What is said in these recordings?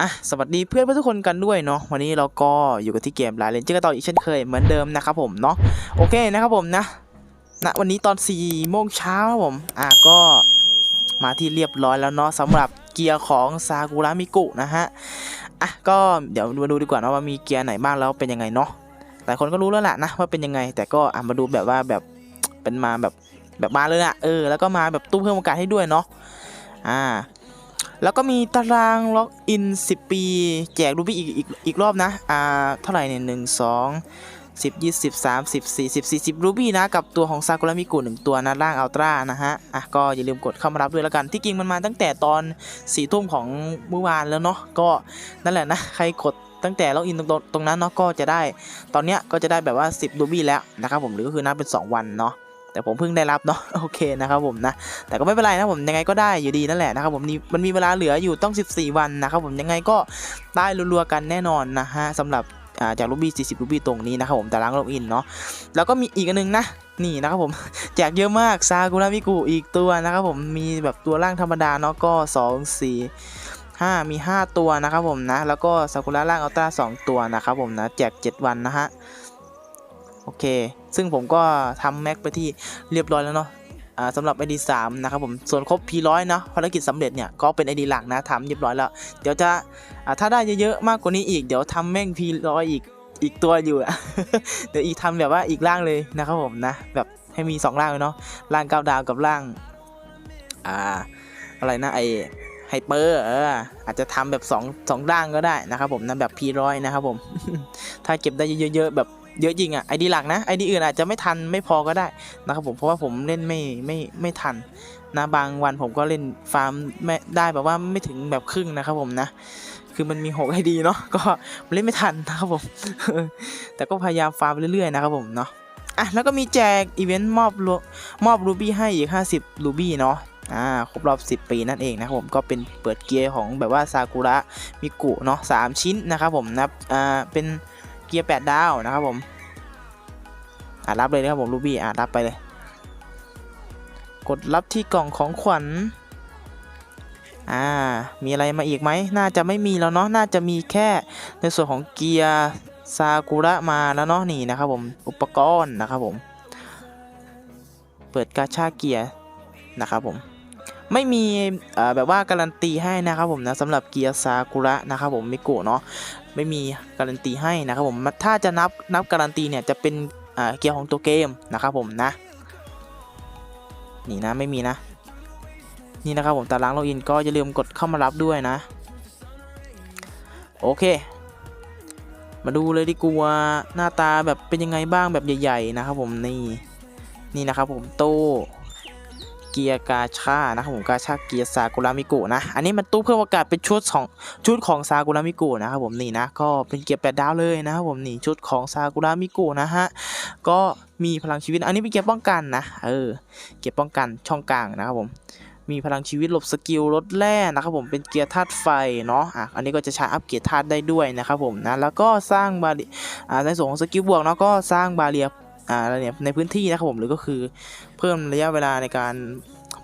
อะสวัสดีเพื่อนเพื่อนทุกคนกันด้วยเนาะวันนี้เราก็อยู่กันที่เกมลายเลนเจอร์กันต่ออีกเช่นเคยเหมือนเดิมนะครับผมเนาะโอเคนะครับผมนะณวันนี้ตอน4ี่โมงเช้าผมอะก็มาที่เรียบร้อยแล้วเนาะสำหรับเกียร์ของซากุระมิกุนะฮะอะก็เดี๋ยวมาดูดีกว่านะว่ามีเกียร์ไหนบ้างแล้วเป็นยังไงเนาะหลายคนก็รู้แล้วแหละนะว่าเป็นยังไง แต่ก็อะมาดูแบบว่าแบบเป็นมาแบบแบบมาเลยอะเออแล้วก็มาแบบตู้เพิ่มโอกาสให้ด้วยเนาะอ่า แล้วก็มีตารางล็อกอิน 10 ปี แจกรูบี้อีกอีกอีกรอบนะ อ่า เท่าไหร่เนี่ยหนึ่งสองสิบยี่สิบสามสิบสี่สิบสี่สิบรูบี้นะ กับตัวของซากุระมิกุหนึ่งตัวนะร่างอัลตร้านะฮะ อะ ก็อย่าลืมกดเข้ามารับด้วยแล้วกัน ที่จริงมันมาตั้งแต่ตอนสี่ทุ่มของเมื่อวานแล้วเนาะ ก็นั่นแหละนะ ใครกดตั้งแต่ล็อกอินตรงตรงนั้นเนาะ ก็จะได้ ตอนเนี้ยก็จะได้แบบว่า 10รูบี้แล้วนะครับผม หรือก็คือนับเป็น 2 วันเนาะ แต่ผมเพิ่งได้รับเนาะโอเคนะครับผมนะแต่ก็ไม่เป็นไรนะผมยังไงก็ได้อยู่ดีนั่นแหละนะครับผมนี่มันมีเวลาเหลืออยู่ต้อง 14 วันนะครับผมยังไงก็ได้รัวๆกันแน่นอนนะฮะสำหรับจากรูบี้40รูบี้ตรงนี้นะครับผมแตารางล็อกอินเนาะแล้วก็มีอีกอันหนึงนะนี่นะครับผมแจกเยอะมากซากุระมิกุอีกตัวนะครับผมมีแบบตัวร่างธรรมดาเนาะก็ 2 4 5 มี 5 ตัวนะครับผมนะ แล้วก็ซากุระร่างอัลตร้า2ตัวนะครับผมนะแจก 7 วันนะฮะโอเค ซึ่งผมก็ทำแม็กไปที่เรียบร้อยแล้วเนาะอ่าสำหรับ ID 3นะครับผมส่วนครบ P100 เนาะภารกิจสำเร็จเนี่ยก็เป็น ID หลักนะทำเรียบร้อยแล้ว เดี๋ยวจะอ่าถ้าได้เยอะๆมากกว่านี้อีกเดี๋ยวทำแม่ง P100 อีกอีกตัวอยู่อะเดี๋ยวอีกทำแบบว่าอีกร่างเลยนะครับผมนะแบบให้มี 2 ร่างเลยเนาะร่างก้าวดาวกับร่างอ่าอะไรนะไอไฮเปอร์เอออาจจะทำแบบ2 2ร่างก็ได้นะครับผมนะแบบ P100 นะครับผมถ้าเก็บได้เยอะๆแบบ เยอะจริงอะไอดีหลักนะไอดีอื่นอาจจะไม่ทันไม่พอก็ได้นะครับผมเพราะว่าผมเล่นไม่ไม่ไม่ทันนะบางวันผมก็เล่นฟาร์มไม่ได้แบบว่าไม่ถึงแบบครึ่งนะครับผมนะ คือมันมีหกไอดีเนาะก็เล่นไม่ทันนะครับผม แต่ก็พยายามฟาร์มเรื่อยๆนะครับผมเนาะอะแล้วก็มีแจกอีเวนต์มอบรูมอบรูบี้ให้อีก 50รูบี้เนาะอ่าครบรอบ 10 ปีนั่นเองนะครับผมก็เป็นเปิดเกียร์ของแบบว่าซากุระมิกุเนาะสามชิ้นนะครับผมนะอ่าเป็น กียร์8ดาวนะครับผมอะรับเลยนะครับผมรูบี้อะรับไปเลย กดรับที่กล่องของขวัญอ่ามีอะไรมาอีกไหมน่าจะไม่มีแล้วเนาะน่าจะมีแค่ในส่วนของเกียร์ซากุระมาแล้วเนาะนี่นะครับผมอุปกรณ์นะครับผมเปิดกาชาเกียร์นะครับผมไม่มีอ่อแบบว่าการันตีให้นะครับผมนะสำหรับเกียร์ซากุระนะครับผมมิโกะเนาะ ไม่มีการันตีให้นะครับผมถ้าจะนับนับการันตีเนี่ยจะเป็นเกียร์ของตัวเกมนะครับผมนะนี่นะไม่มีนะ นี่นะครับผมตารางล็อกอินก็อย่าลืมกดเข้ามารับด้วยนะ โอเค มาดูเลยดีกว่าหน้าตาแบบเป็นยังไงบ้างแบบใหญ่ ๆ นะครับผมนี่นี่นะครับผมโต เกียร์กาชานะครับผมกาชาเกียร์ซากุระมิโกุนะ อันนี้มันตู้เพิ่มโอกาสเป็นชุดของชุดของซากุระมิโกุนะครับผมนี่นะก็เป็นเกียร์แปดดาวเลยนะครับผมนี่ชุดของซากุระมิโกุนะฮะก็มีพลังชีวิต อันนี้เป็นเกียร์ป้องกันนะเออเกียร์ป้องกันช่องกลางนะครับผมมีพลังชีวิตหลบสกิลลดแร่นะครับผมเป็นเกียร์ธาตุไฟเนาะอะอันนี้ก็จะใช้อัปเกียรดธาตุได้ด้วยนะครับผมนะแล้วก็สร้างบารีอ่าในส่วนของสกิลบวกเนาะก็สร้างบาเรีย อ่าอะไรเนี่ยในพื้นที่นะครับผมหรือก็คือเพิ่มระยะเวลาในการ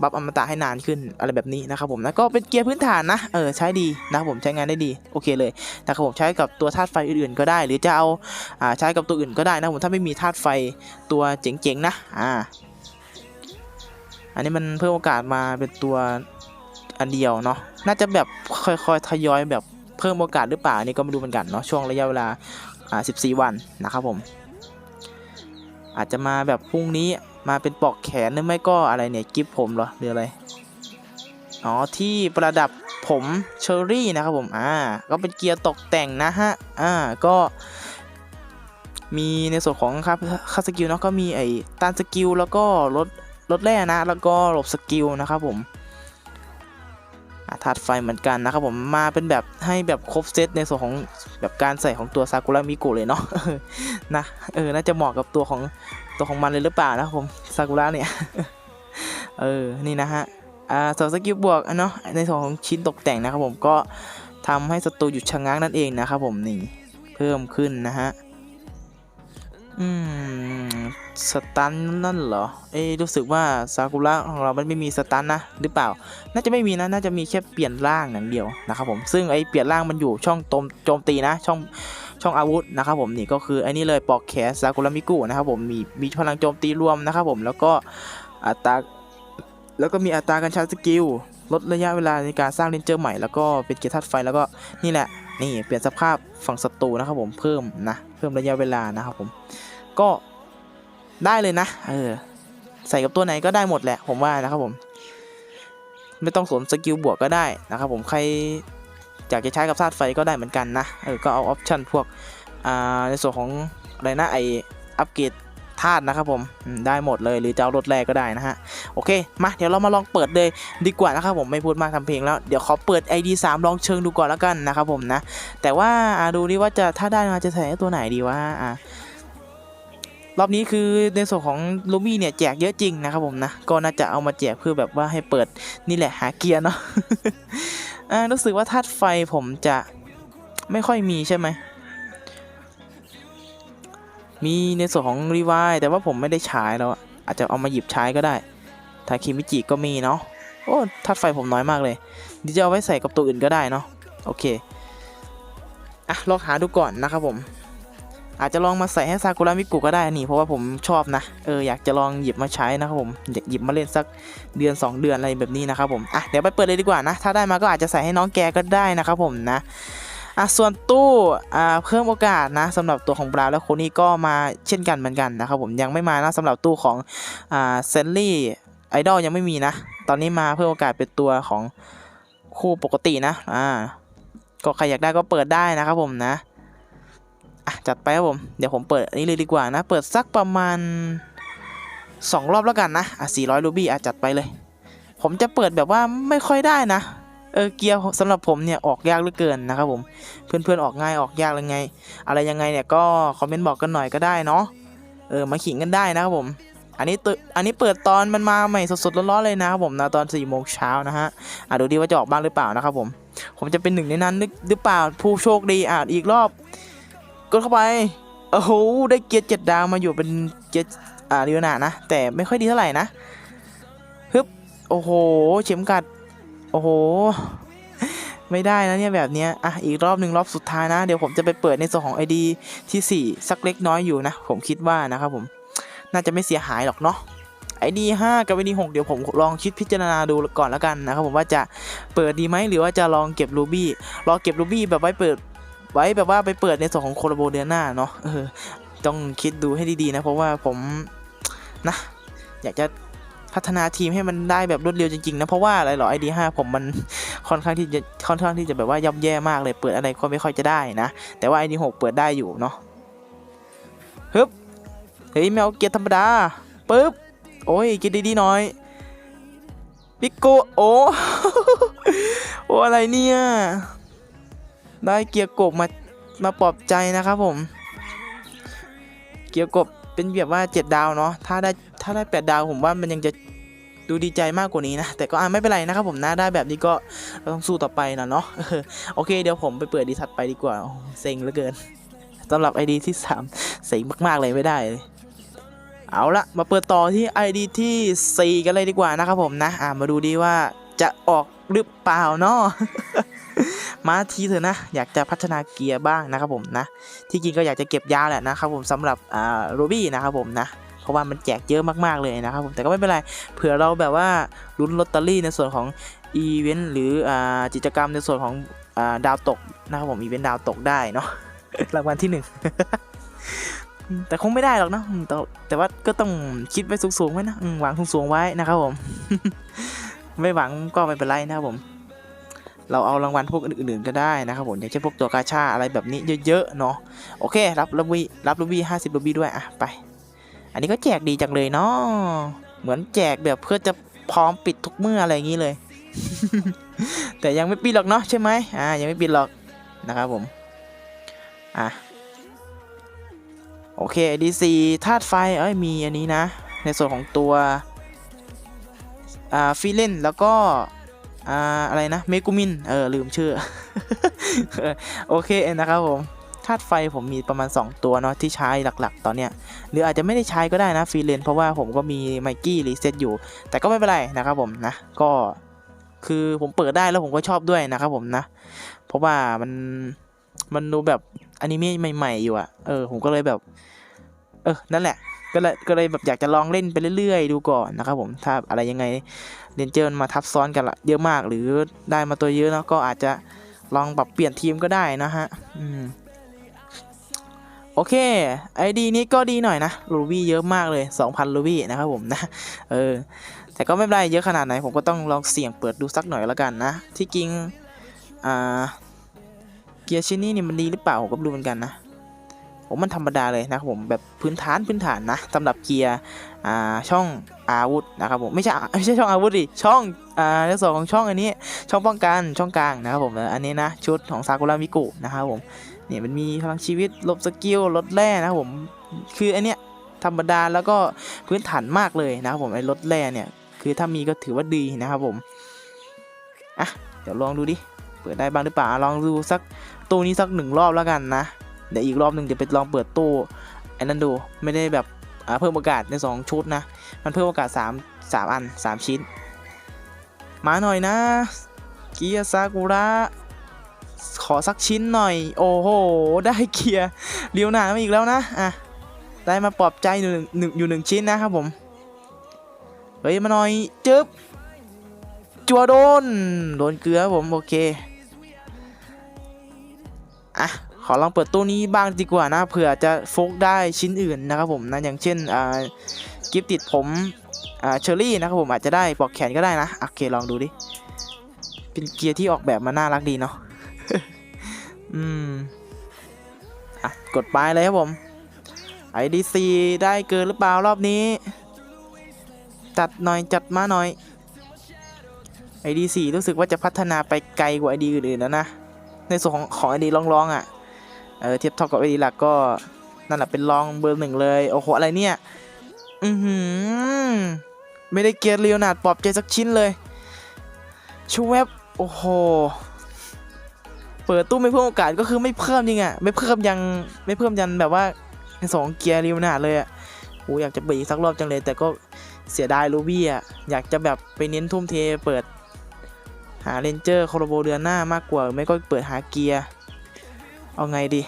บัฟอมตะให้นานขึ้นอะไรแบบนี้นะครับผมแล้วก็เป็นเกียร์พื้นฐานนะเออใช้ดีนะครับผมใช้งานได้ดีโอเคเลยนะครับผมใช้กับตัวธาตุไฟอื่นๆก็ได้ หรือจะเอาอ่าใช้กับตัวอื่นก็ได้นะผมถ้าไม่มีธาตุไฟตัวเจ๋งๆนะอ่าอันนี้มันเพิ่มโอกาสมาเป็นตัวอันเดียวเนาะน่าจะแบบค่อยๆทยอยแบบเพิ่มโอกาสหรือเปล่าอันนี่ก็ไม่รู้เหมือนกันเนาะช่วงระยะเวลาอ่า14 วันนะครับผม อาจจะมาแบบพรุ่งนี้มาเป็นปลอกแขนหรือไม่ก็อะไรเนี่ยกิฟผมเหรอหรืออะไรอ๋อที่ประดับผมเชอรี่นะครับผมอ่าก็เป็นเกียร์ตกแต่งนะฮะอ่าก็มีในส่วนของครับค่าสกิลเนาะก็มีไอ้ต้านสกิลแล้วก็ลดลดแร่นะ แล้วก็หลบสกิลนะครับผม ธาตุไฟเหมือนกันนะครับผมมาเป็นแบบให้แบบครบเซตในส่วนของแบบการใส่ของตัวซากุระมิโกะเลยเนาะนะเออน่าจะเหมาะกับตัวของตัวของมันเลยหรือเปล่านะครับผมซากุระเนี่ยเออนี่นะฮะอ่าส่วนสกิลบวกเนาะในส่วนของชิ้นตกแต่งนะครับผมก็ทำให้ศัตรูหยุดชะงักนั่นเองนะครับผมนี่เพิ่มขึ้นนะฮะ อืม สตันนั่นเหรอ เอ้รู้สึกว่าซากุระของเรามันไม่มีสตันนะ หรือเปล่า น่าจะไม่มีนะ น่าจะมีแค่เปลี่ยนร่างอย่างเดียวนะครับผม ซึ่งไอ้เปลี่ยนร่างมันอยู่ช่องโจมโจมตีนะ ช่องช่องอาวุธนะครับผมนี่ก็คือไอ้นี่เลยปอกแขนซากุระมิกุนะครับผม มีมีพลังโจมตีรวมนะครับผม แล้วก็อัตราแล้วก็มีอัตราการใช้สกิลลดระยะเวลาในการสร้างเรนเจอร์ใหม่แล้วก็เป็นเกียร์ธาตุไฟแล้วก็นี่แหละ นี่เปลี่ยนสภาพฝั่งศัตรูนะครับผมเพิ่มนะเพิ่มระยะเวลานะครับผมก็ได้เลยนะเออใส่กับตัวไหนก็ได้หมดแหละผมว่านะครับผม ไม่ต้องสวมสกิลบวกก็ได้นะครับผมใครอยากจะใช้กับธาตุไฟก็ได้เหมือนกันนะเออก็เอาออปชันพวกอ่าในส่วนของอะไรนะไออัปเกรด ธาตุนะครับผมได้หมดเลยหรือจะเอารถแรกก็ได้นะฮะโอเคมาเดี๋ยวเรามาลองเปิดเลยดีกว่านะครับผมไม่พูดมากทำเพลงแล้วเดี๋ยวขอเปิด ID 3 ลองเชิงดูก่อนแล้วกันนะครับผมนะแต่ว่าดูดิว่าจะถ้าได้มาจะใส่ตัวไหนดีวะอ่ารอบนี้คือในส่วนของลูมี่เนี่ยแจกเยอะจริงนะครับผมนะก็น่าจะเอามาแจกเพื่อแบบว่าให้เปิดนี่แหละหาเกียร์เนาะอ่ารู้สึกว่าธาตุไฟผมจะไม่ค่อยมีใช่ไหม มีในส่วนของรีวายแต่ว่าผมไม่ได้ใช้แล้วอาจจะเอามาหยิบใช้ก็ได้ทาคิมิจิก็มีเนาะโอ้ธาตุไฟผมน้อยมากเลยเดียวจะเอาไว้ใส่กับตัวอื่นก็ได้เนาะโอเคอะลองหาดูก่อนนะครับผม อาจจะลองมาใส่ให้ซากุระมิกุก็ได้นี่เพราะว่าผมชอบนะเอออยากจะลองหยิบมาใช้นะครับผมอยากหยิบมาเล่นสักเดือน 2 เดือนอะไรแบบนี้นะครับผมอะเดี๋ยวไปเปิดเลยดีกว่านะ ถ้าได้มาก็อาจจะใส่ให้น้องแกก็ได้นะครับผมนะ อะส่วนตู้อ่าเพิ่มโอกาสนะสำหรับตัวของบราวและโคนี่ก็มาเช่นกันเหมือนกันนะครับผมยังไม่มานะสำหรับตู้ของอ่าเซนลี่ไอดอลยังไม่มีนะ ตอนนี้มาเพิ่มโอกาสเป็นตัวของคู่ปกตินะอ่าก็ใครอยากได้ก็เปิดได้นะครับผมนะอะจัดไปครับผม เดี๋ยวผมเปิดอันนี้เลยดีกว่านะ เปิดสักประมาณ 2 รอบแล้วกันนะอะ400รูบี้อะจัดไปเลย ผมจะเปิดแบบว่าไม่ค่อยได้นะ เออเกียร์สำหรับผมเนี่ยออกยากเหลือเกินนะครับผมเพื่อนๆออกง่ายออกยากเลยไง อะไรยังไงเนี่ยก็คอมเมนต์บอกกันหน่อยก็ได้เนาะเออมาขิงกันได้นะครับผม อันนี้ตึอันนี้เปิดตอนมันมาใหม่สดๆร้อนๆเลยนะครับผมนะตอน4ี่โมงเช้านะฮะอะดูดีว่าจะออกบ้างหรือเปล่านะครับผม ผมจะเป็นหนึ่งในนั้นหรือเปล่าผู้โชคดีอะอีกรอบกดเข้าไปโอ้โหได้เกียร์เจ็ดดาวมาอยู่เป็นเกียร์อ่าเรียนานะแต่ไม่ค่อยดีเท่าไหร่นะฮึบโอ้โหเข็มกัด โอ้โห ไม่ได้นะเนี่ยแบบเนี้ย อะ อีกรอบหนึ่งรอบสุดท้ายนะ เดี๋ยวผมจะไปเปิดในส่วนของ ID ที่ 4 สักเล็กน้อยอยู่นะ ผมคิดว่านะครับผม น่าจะไม่เสียหายหรอกเนาะ ID 5 กับ ID 6 เดี๋ยวผมลองคิดพิจารณาดูก่อนแล้วกันนะครับผมว่าจะเปิดดีไหมหรือว่าจะลองเก็บรูบี้รอเก็บรูบี้แบบไว้เปิดไว้แบบว่าไปเปิดในส่วนของโคลโบเดือนหน้าเนาะเออต้องคิดดูให้ดีๆนะเพราะว่าผมนะอยากจะ พัฒนาทีมให้มันได้แบบรวดเร็วจริงๆนะเพราะว่าอะไรหรอไอดีห้าผมมันค่อนข้างที่จะค่อนข้างที่จะแบบว่าย่ำแย่มากเลยเปิดอะไรก็ไม่ค่อยจะได้นะ แต่ว่าไอดีหกเปิดได้อยู่เนาะฮึบเฮ้ยแมวเกียร์ธรรมดาปึ๊บโอ้ยกินดีๆหน่อยปิโกโอ้โอ้อะไรเนี่ย ได้เกียร์กบมามาปลอบใจนะครับผม เกียร์กบเป็นแบบว่า 7 ดาวเนาะถ้าได้ถ้าได้ 8 ดาวผมว่ามันยังจะ ดูดีใจมากกว่านี้นะ แต่ก็อ่าไม่เป็นไรนะครับผมนะได้แบบนี้ก็เราต้องสู้ต่อไปนะเนาะโอเคเดี๋ยวผมไปเปิดดีถัดไปดีกว่าเซ็งเหลือเกินสำหรับ ID ที่ 3เซ็งมาก ๆ เลยไม่ได้เลยเอาละมาเปิดต่อที่ ID ที่ 4 กันเลยดีกว่านะครับผมนะ อ่ามาดูดีว่าจะออกหรือเปล่าเนาะมาทีเถอะนะ อยากจะพัฒนาเกียร์บ้างนะครับผมนะ ที่จริงก็อยากจะเก็บยาแหละนะครับผมสำหรับอ่าโรบี้นะครับผมนะ ราะว่ามันแจกเยอะมากๆเลยนะครับผมแต่ก็ไม่เป็นไรเผื่อเราแบบว่าลุ้นลอตเตอรี่ในส่วนของอีเวนต์หรือกิจกรรมในส่วนของอดาวตกนะครับผมอีเวนต์ดาวตกได้เนาะรางวัลที่หนึ่งแต่คงไม่ได้หรอกนะแต่แต่ว่าก็ต้องคิดไว้สูงๆไว้นะหวังสูงๆไว้นะครับผม ไม่หวังก็ไม่เป็นไรนะครับผม เราเอารางวัลพวกอื่นๆก็ได้นะครับผมอย่างเช่นพวกตัวกาชาอะไรแบบนี้เยอะๆเนาะโอเครับลูบี้รับลูบี้ห้าสิบลูบี้ด้วยอะไป นนี้ก็แจกดีจังเลยเนาะเหมือนแจกแบบเพื่อจะพร้อมปิดทุกเมื่ออะไรอย่างนี้เลย แต่ยังไม่ปิดหรอกเนาะใช่ไหมอ่ายังไม่ปิดหรอกนะครับผมอะโอเคดีซีธาตุไฟเอ้ยมีอันนี้นะ ในส่วนของตัวอ่าฟิเลนแล้วก็อ่าอะไรนะเมกุมินเออลืมชื่อ โอเคนะครับผม ธาตุไฟผมมีประมาณ 2 ตัวเนาะที่ใช้หลักๆ ตอนเนี้ยหรืออาจจะไม่ได้ใช้ก็ได้นะฟรีเลนเพราะว่าผมก็มีไมกี้รีเซ็ตอยู่ แต่ก็ไม่เป็นไรนะครับผมนะก็คือผมเปิดได้แล้วผมก็ชอบด้วยนะครับผมนะ เพราะว่ามันมันดูแบบอนิเมะใหม่ๆอยู่อะเออผมก็เลยแบบ เออนั่นแหละก็เลยก็เลยแบบอยากจะลองเล่นไปเรื่อยๆ ดูก่อนนะครับผมถ้าอะไรยังไงเรนเจอร์มาทับซ้อนกันละเยอะมากหรือได้มาตัวเยอะเนาะก็อาจจะลองปรับเปลี่ยนทีมก็ได้นะฮะ อืม โอเคไอดีนี้ก็ดีหน่อยนะลูบี้เยอะมากเลย 2,000ลูบี้นะครับผมนะเออแต่ก็ไม่เป็นไรเยอะขนาดไหน ผมก็ต้องลองเสี่ยงเปิดดูสักหน่อยแล้วกันนะ ที่จริงอ่าเกียร์ชิ้นนี้นี่มันดีหรือเปล่าผมก็ดูเหมือนกันนะ ผมมันธรรมดาเลยนะครับผมแบบพื้นฐานพื้นฐานนะสำหรับเกียร์อ่าช่องอาวุธนะครับผมไม่ใช่ไม่ใช่ช่องอาวุธดิช่องอ่าในส่วนของช่องอันนี้ช่องป้องกันช่องกลางนะครับผมอันนี้นะชุดของซากุระมิกุนะครับผมเนี่ยมันมีพลังชีวิตลบสกิลลดแร่นะครับผมคืออันเนี้ยธรรมดาแล้วก็พื้นฐานมากเลยนะครับผมไอ้ลดแร่เนี่ยคือถ้ามีก็ถือว่าดีนะครับผมอะเดี๋ยวลองดูดิเปิดได้บ้างหรือเปล่าลองดูสักตู้นี้สักหนึ่งรอบแล้วกันนะ เดี๋ยวอีกรอบหนึ่งเดี๋ยวไปลองเปิดตู้ไอ้นั่นดูไม่ได้แบบเพิ่มโอกาสใน 2 ชุดนะ มันเพิ่มโอกาส 3 3 อัน 3 ชิ้น มาหน่อยนะเกียร์ซากุระขอสักชิ้นหน่อย โอ้โห ได้เกียร์เรียวหนามาอีกแล้วนะอะได้มาปลอบใจหนึ่งหนึ่งอยู่หนึ่งชิ้นนะครับผม เฮ้ย มาหน่อยจึ๊บจัวโดน โดนเกลือผม โอเค อะ ขอลองเปิดตู้นี้บ้างดีกว่านะเผื่อจะโฟกได้ชิ้นอื่นนะครับผมนะอย่างเช่นกิฟติดผมเชอร์รี่นะครับผมอาจจะได้ปลอกแขนก็ได้นะโอเคลองดูดิเป็นเกียร์ที่ออกแบบมาน่ารักดีเนาะอืมอะกดไปเลยครับผม IDC ได้เกินหรือเปล่ารอบนี้ จัดหน่อยจัดมาหน่อย ID4 รู้สึกว่าจะพัฒนาไปไกลกว่า ID อื่นๆแล้วนะ ในส่วนของของ ID ลองๆอะ เออเทียบเท่ากับ ID หลักก็นั่นแหละเป็นรองเบอร์หนึ่งเลย โอ้โห อะไรเนี่ย อือหือ ไม่ได้เกียร์เลียวนาดปอบใจสักชิ้นเลย ชูเวบโอ้โห เปิดตู้ไม่เพิ่มโอกาสก็คือไม่เพิ่มจริงอะไม่เพิ่มยังไม่เพิ่มยันแบบว่าสองเกียร์เลียวนาดเลยอะโอ้อยากจะเปิดอีกสักรอบจังเลย แต่ก็เสียดายรูบี้อะอยากจะแบบไปเน้นทุ่มเทเปิด หาเรนเจอร์โคโรโบเดือนหน้ามากกว่า ไม่ก็เปิดหาเกียร์ เอาไงดี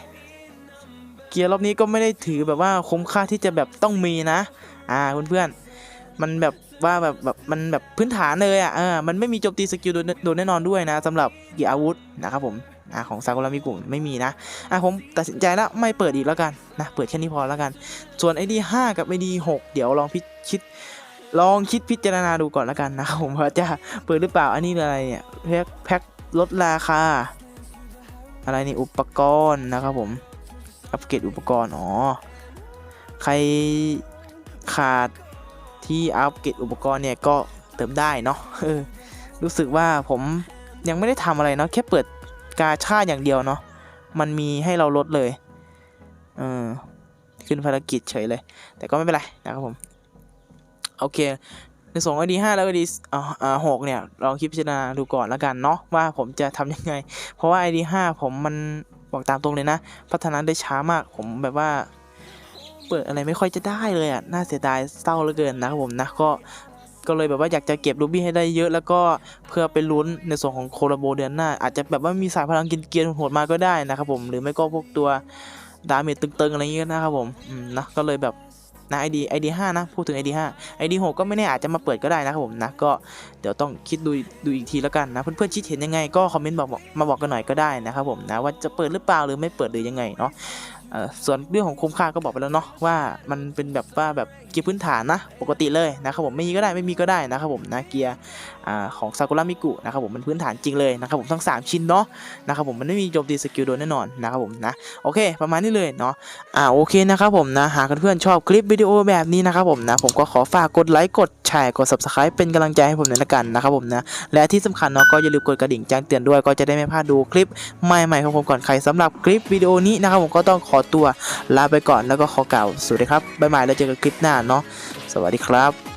เกียร์รอบนี้ก็ไม่ได้ถือแบบว่าคุ้มค่าที่จะแบบต้องมีนะ อ่าเพื่อนๆมันแบบว่าแบบแบบมันแบบพื้นฐานเลยอะเออมันไม่มีโจมตีสกิลโดนแน่นอนด้วยนะสำหรับเกียร์อาวุธนะครับผมอ่าของซากุระมิกุไม่มีนะอะผมตัดสินใจแล้วไม่เปิดอีกแล้วกันนะเปิดแค่นี้พอแล้วกัน ส่วน ID 5กับ ID 6เดี๋ยวลองพิชิตลองคิดพิจารณาดูก่อนแล้วกันนะครับผมว่าจะเปิดหรือเปล่าอันนี้อะไรเนี่ยแพ็คแพ็คลดราคา อะไรนี่อุปกรณ์นะครับผมอัปเกรดอุปกรณ์อ๋อใครขาดที่อัปเกรดอุปกรณ์เนี่ยก็เติมได้เนาะรู้สึกว่าผมยังไม่ได้ทำอะไรเนาะแค่เปิดกาชาอย่างเดียวเนาะมันมีให้เราลดเลยเออขึ้นภารกิจเฉยเลย แต่ก็ไม่เป็นไรนะครับผม โอเค ในส่ง ID 5แล้ว ID อ่าอ่า6เนี่ยลองคิดพิจารณาดูก่อนแล้วกันเนาะว่าผมจะทำยังไง เพราะว่า ID 5ผมมันบอกตามตรงเลยนะ พัฒนาได้ช้ามากผมแบบว่า เปิดอะไรไม่ค่อยจะได้เลยอะน่าเสียดายเศร้าเหลือเกินนะครับผมนะก็ก็เลยแบบว่าอยากจะเก็บรูบี้ให้ได้เยอะแล้วก็เพื่อไปลุ้นในส่วนของโคลาโบเดือนหน้า อาจจะแบบว่ามีสายพลังกินเกียร์โหดมาก็ได้นะครับผมหรือไม่ก็พวกตัวดาเมจตึงๆอะไรอย่างเงี้ยนะครับผมนะก็เลยแบบ นะ ID ID 5นะ พูดถึง ID 5 ID 6ก็ไม่แน่อาจจะมาเปิดก็ได้นะครับผมนะ ก็เดี๋ยวต้องคิดดูดูอีกทีแล้วกันนะเพื่อนๆคิดเห็นยังไงก็คอมเมนต์บอกมาบอกกันหน่อยก็ได้นะครับผมนะว่าจะเปิดหรือเปล่าหรือไม่เปิดหรือยังไงเนาะ ส่วนเรื่องของคุ้มค่าก็บอกไปแล้วเนาะว่ามันเป็นแบบว่าแบบเกียร์พื้นฐานนะปกติเลยนะครับผมไม่มีก็ได้ไม่มีก็ได้นะครับผมนะเกียร์ของซากุระมิกุนะครับผมมันพื้นฐานจริงเลยนะครับผมทั้ง 3 ชิ้นเนาะนะครับผมมันไม่มีโจมตีสกิลโดนแน่นอนนะครับผมนะโอเคประมาณนี้เลยเนาะอ่าโอเคนะครับผมนะหากเพื่อนๆชอบคลิปวิดีโอแบบนี้นะครับผมนะผมก็ขอฝากกดไลค์กดแชร์กด subscribe เป็นกำลังใจให้ผมหน่อยละกันนะครับผมนะและที่สำคัญเนาะก็อย่าลืมกดกระดิ่งแจ้งเตือนด้วยก็จะได้ไม่พลาดดูคลิปใหม่ๆของผมก่อนใครสำหรับคลิปวิดีโอนี้นะครับผมก็ต้องขอตัวลาไปก่อนแล้วก็ขอกล่าวสวัสดีครับบ๊ายบายแล้วเจอกันคลิปหน้าเนาะสวัสดีครับ